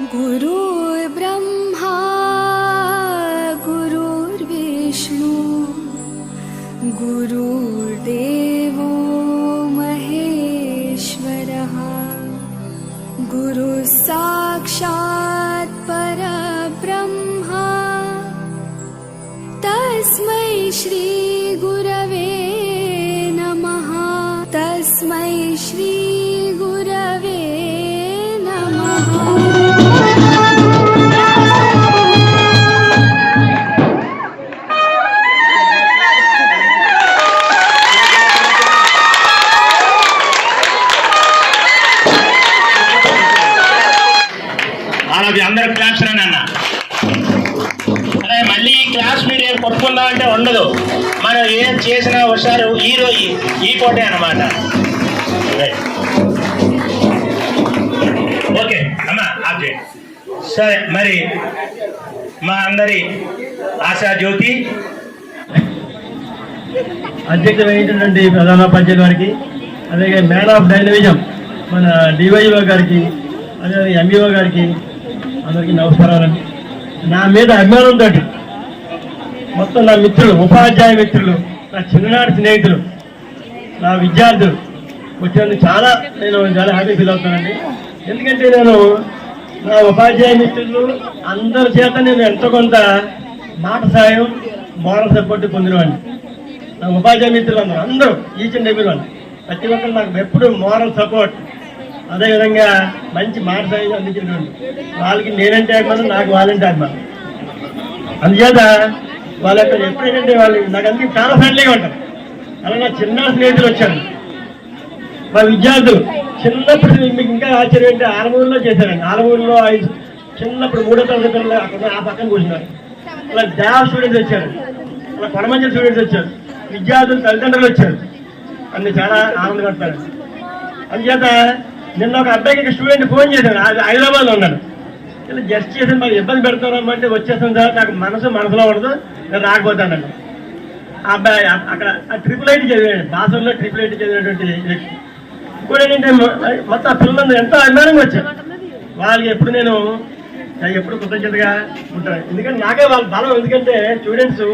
गुरुर्ब्रह्मा गुरुर्विष्णु गुरुर्देवो महेश्वरः गुरुः साक्षात् परब्रह्मा। तस्मै श्रीगुरवे नमः तस्मै श्रीगुरवे అందరు క్లాస్ రాని అన్న. అదే మళ్ళీ ఈ క్లాస్ మీరు ఏం కొట్టుకుందాం అంటే ఉండదు. మనం ఏం చేసినా ఒకసారి ఈ రోజు ఈ కోటే అన్నమాట. ఓకే అమ్మా ఆపే సరే మరి మా అందరి ఆశా జ్యోతి. అధ్యక్ష వహించినటువంటి ప్రధాన పంచాయతీ వారికి అలాగే మ్యాన్ ఆఫ్ డైనమిజం మన డివైఓ గారికి అదే ఎంఈఓ గారికి అందరికీ నమస్కారాలండి. నా మీద అభిమానం తోటి మొత్తం నా మిత్రులు ఉపాధ్యాయ మిత్రులు నా చిన్ననాటి స్నేహితులు నా విద్యార్థులు. వచ్చినందుకు చాలా నేను చాలా హ్యాపీ ఫీల్ అవుతానండి. ఎందుకంటే నేను నా ఉపాధ్యాయ మిత్రులు అందరి చేత నేను ఎంతో కొంత మాట సాయం మోరల్ సపోర్ట్ పొందినవాడిని. నా ఉపాధ్యాయ మిత్రులు అందరూ అందరూ ఈచ్ అండ్ ఎవ్రీ వన్ ప్రతి ఒక్కరు నాకు ఎప్పుడు మోరల్ సపోర్ట్ అదేవిధంగా మంచి మాట అందించినటువంటి వాళ్ళకి నేనంటే అభిమానం నాకు వాళ్ళంటే అభిమానం. అందుచేత వాళ్ళ యొక్క ఎప్పుడైతే వాళ్ళు నాకు అందుకే చాలా ఫ్రెండ్లీగా ఉంటారు. అలా నా చిన్న స్నేహితులు వచ్చారు. మా విద్యార్థులు చిన్నప్పుడు మీకు ఇంకా ఆశ్చర్యం అంటే ఆలమూరులో చేశారండి. ఆలమూరులో ఐదు చిన్నప్పుడు మూడో తరగతి అక్కడ ఆ పక్కన కూర్చున్నారు. అలా దేవ స్టూడెంట్స్ వచ్చారు. అలా కొడమంచి స్టూడెంట్స్ వచ్చారు. విద్యార్థులు తల్లిదండ్రులు వచ్చారు. అన్ని చాలా ఆనందపడతారు అందుచేత నిన్న ఒక అబ్బాయికి స్టూడెంట్ ఫోన్ చేశాను అది హైదరాబాద్లో ఉన్నాడు. ఇలా జస్ట్ చేసి మాకు ఇబ్బంది పెడతారమ్మా అంటే వచ్చేస్తాం సార్ నాకు మనసు మనసులో ఉండదు నేను రాకపోతానండి ఆ అబ్బాయి అక్కడ అక్కడ ట్రిపుల్ ఐటీ చదివాడు. బాసంలో ట్రిపుల్ ఐటీ చదివినటువంటి వ్యక్తి. ఇప్పుడు ఏంటంటే మొత్తం ఆ పిల్లలందరూ ఎంతో అభిమానంగా వచ్చారు. వాళ్ళకి ఎప్పుడు నేను ఎప్పుడు కృతజ్ఞతగా ఉంటాను. ఎందుకంటే నాకే వాళ్ళ బలం ఎందుకంటే స్టూడెంట్స్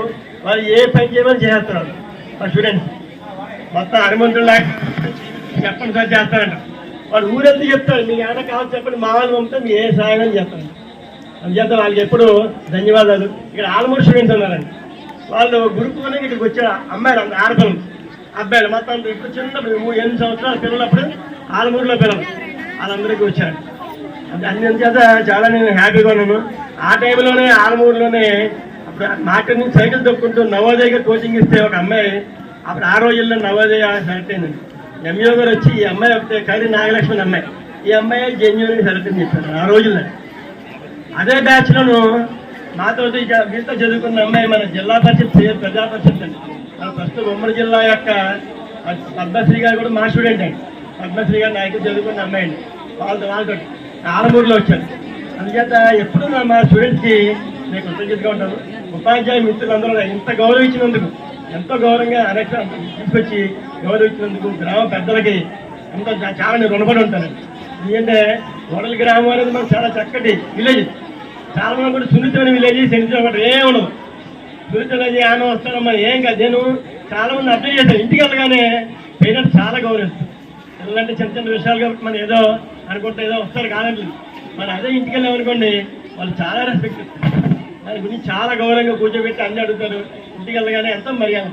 వాళ్ళు ఏ పని చేయమని చేస్తారు మా స్టూడెంట్స్ మొత్తం హనుమంతుడు చెప్పండి సార్ చేస్తారంట. వాడు ఊరెందుకు చెప్తాడు మీకు ఏమైనా కావాలి చెప్పండి మా వాళ్ళు పంపితే మీ ఏ సాయం చెప్పండి అందుచేత వాళ్ళకి ఎప్పుడు ధన్యవాదాలు. ఇక్కడ ఆల్మూర్ స్టూడెంట్స్ ఉన్నారండి. వాళ్ళు గురుకునే ఇక్కడికి వచ్చారు. అమ్మాయిలు అంత ఆడపిల్లలు. అబ్బాయిలు మొత్తం ఇప్పుడు చిన్నప్పుడు మూడు ఎనిమిది సంవత్సరాలు పిల్లలప్పుడు ఆలమూరులో పిల్లలు వాళ్ళందరికీ వచ్చారు. అంటే అన్ని చేత చాలా నేను హ్యాపీగా ఉన్నాను. ఆ టైంలోనే ఆలమూరులోనే అప్పుడు మాకు నుంచి సైకిల్ తొక్కుంటూ నవోదయగా కోచింగ్ ఇస్తే ఒక అమ్మాయి అప్పుడు ఆ రోజుల్లో నవోదయ సెలెక్ట్ అయింది ఎంఈఓ గారు వచ్చి ఈ అమ్మాయి ఒకటే కరి నాగలక్ష్మి అమ్మాయి. ఈ అమ్మాయి జెన్యున్ సెలెక్ట్ అని చెప్పారు ఆ రోజుల్లో. అదే బ్యాచ్ లోను మాతో ఇక చదువుకున్న అమ్మాయి మన జిల్లా పరిషత్ ప్రజా పరిషత్ అండి. మన ప్రస్తుతం ఉమ్మడి జిల్లా యొక్క పద్మశ్రీ గారు కూడా మా స్టూడెంట్ అండి. పద్మశ్రీ గారు నాయకులు చదువుకున్న అమ్మాయి అండి. వాళ్ళతో వాళ్ళతో ఆలమూరులో వచ్చారు. అందుచేత ఎప్పుడు నా మా స్టూడెంట్స్కి నేను కృతజ్ఞతగా ఉంటాను. ఉపాధ్యాయ మిత్రులందరూ ఇంత గౌరవించినందుకు ఎంతో గౌరవంగా అనేక తీసుకొచ్చి గౌరవించినందుకు గ్రామ పెద్దలకి ఎంతో చాలా నేను రుణపడి ఉంటాను ఎందుకంటే వడల గ్రామం అనేది మనకు చాలా చక్కటి విలేజ్. చాలా మంది కూడా సున్నితమైన విలేజ్ సెన్సిటివ్ ఒకటి ఏం ఉండదు సున్నితమైన ఆనం వస్తారమ్మా ఏం కాదు. నేను చాలా మంది అర్థం చేశాను. ఇంటికి వెళ్ళగానే పేరెంట్స్ చాలా గౌరవిస్తారు. పిల్లలంటే చిన్న చిన్న విషయాలు కాబట్టి మనం ఏదో అనుకుంటే ఏదో వస్తారు కాదండి. మనం అదే ఇంటికి వెళ్ళామనుకోండి వాళ్ళు చాలా రెస్పెక్ట్ ఇస్తారు. దాని గురించి చాలా గౌరవంగా కూర్చోబెట్టి అన్ని అడుగుతారు. ఇంటికి వెళ్ళగానే ఎంతో మర్యాద.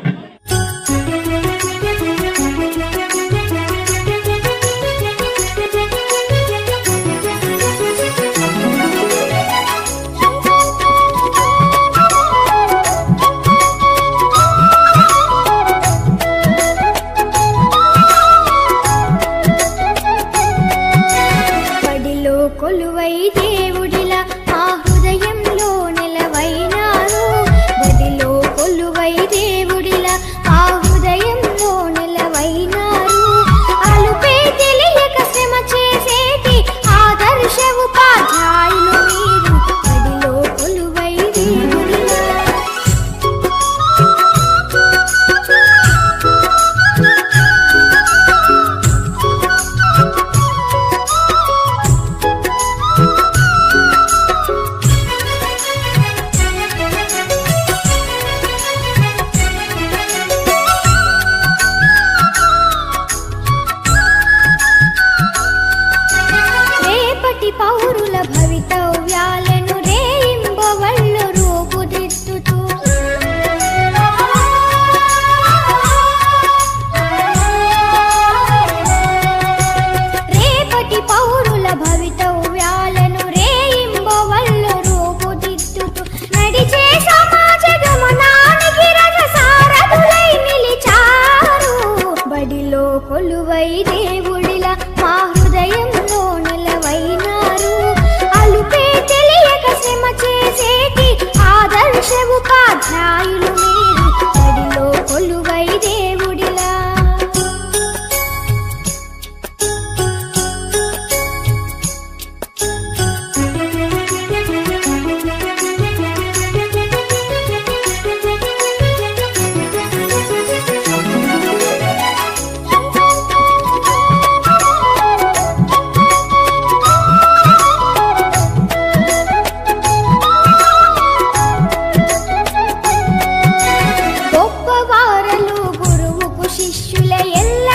శిష్యుల ఎల్ల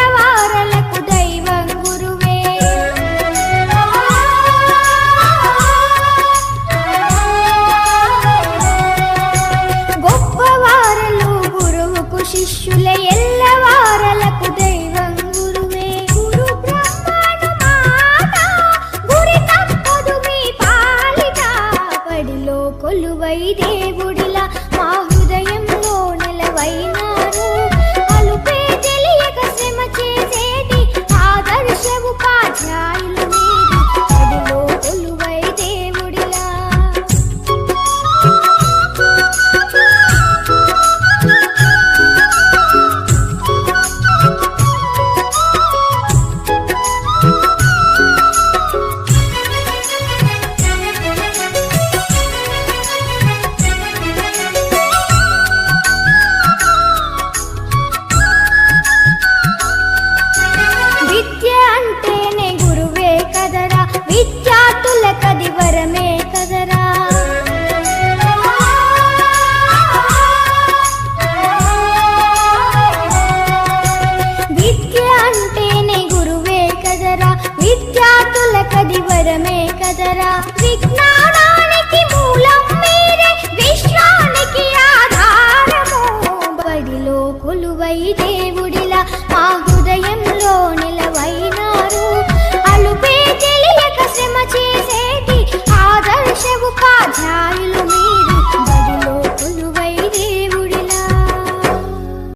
దైవం గురువే. గొప్ప గురువుకు శిష్యుల దేవుడిలా మా హృదయంలో నిలవైనారు. అలుపే తెలియక శ్రమ చేసేటి మీ